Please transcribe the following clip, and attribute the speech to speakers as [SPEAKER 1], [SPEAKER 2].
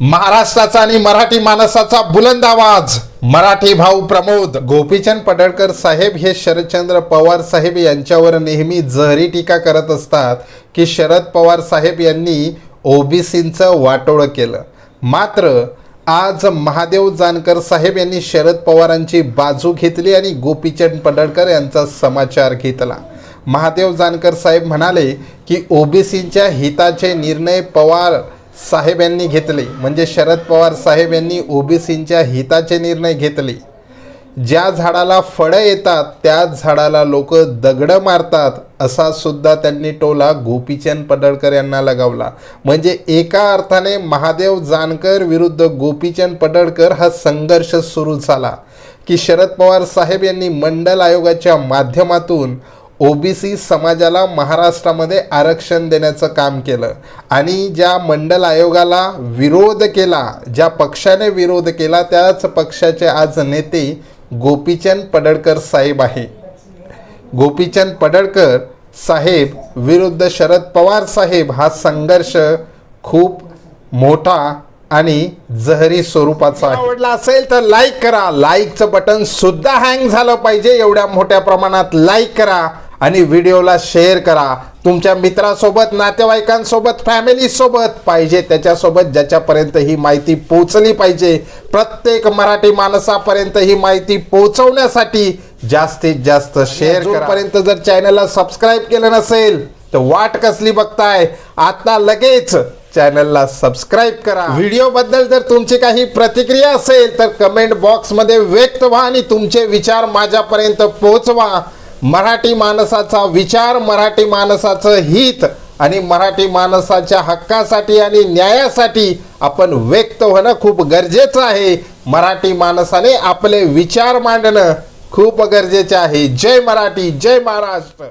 [SPEAKER 1] महाराष्ट्राचा आणि मराठी माणसाचा बुलंद आवाज. मराठी भाऊ प्रमोद गोपीचंद पडळकर साहेब हे शरदचंद्र पवार साहेब यांच्यावर नेहमी जहरी टीका करत असतात की शरद पवार साहेब यांनी ओबीसींचं वाटोळं केलं. मात्र आज महादेव जानकर साहेब यांनी शरद पवारांची बाजू घेतली आणि गोपीचंद पडळकर यांचा समाचार घेतला. महादेव जानकर साहेब म्हणाले की ओबीसींच्या हिताचे निर्णय पवार साहेब यांनी घेतले. म्हणजे शरद पवार साहेब यांनी ओबीसींच्या हिताचे निर्णय घेतले. ज्या झाडाला फळं येतात त्याच झाडाला लोक दगडं मारतात असा सुद्धा त्यांनी टोला गोपीचंद पडळकर यांना लगावला. म्हणजे एका अर्थाने महादेव जानकर विरुद्ध गोपीचंद पडळकर हा संघर्ष सुरू झाला. की शरद पवार साहेब यांनी मंडल आयोगाच्या माध्यमातून ओबीसी समाजाला महाराष्ट्रामध्ये आरक्षण देण्याचं काम केलं. आणि ज्या मंडल आयोगाला विरोध केला ज्या पक्षाने विरोध केला त्याच पक्षाचे आज नेते गोपीचंद पडळकर साहेब आहे. गोपीचंद पडळकर साहेब विरुद्ध शरद पवार साहेब हा संघर्ष खूप मोठा आणि जहरी स्वरूपाचा आहे. आवडला असेल तर लाईक करा. लाईकचं बटन सुद्धा हँग झालं पाहिजे. एवढ्या मोठ्या प्रमाणात लाईक करा. आणि व्हिडिओला शेअर करा. तुमच्या मित्रासोबत नातेवाईकांसोबत फॅमिलीसोबत पाहिजे त्याच्यासोबत ज्याच्यापर्यंत ही माहिती पोचली पाहिजे. प्रत्येक मराठी माणसापर्यंत ही माहिती पोचवण्यासाठी जास्तीत जास्त शेअर करापर्यंत जर चॅनलला सबस्क्राईब केलं नसेल तर वाट कसली बघताय? आता लगेच चॅनलला सबस्क्राईब करा. व्हिडिओ बद्दल जर तुमची काही प्रतिक्रिया असेल तर कमेंट बॉक्समध्ये व्यक्त व्हा आणि तुमचे विचार माझ्यापर्यंत पोहोचवा. मराठी माणसाचा विचार मराठी माणसाचं हित आणि मराठी माणसाच्या हक्कासाठी आणि न्यायासाठी आपण व्यक्त होणं खूप गरजेचं आहे. मराठी माणसाने आपले विचार मांडणं खूप गरजेचे आहे. जय मराठी जय महाराष्ट्र.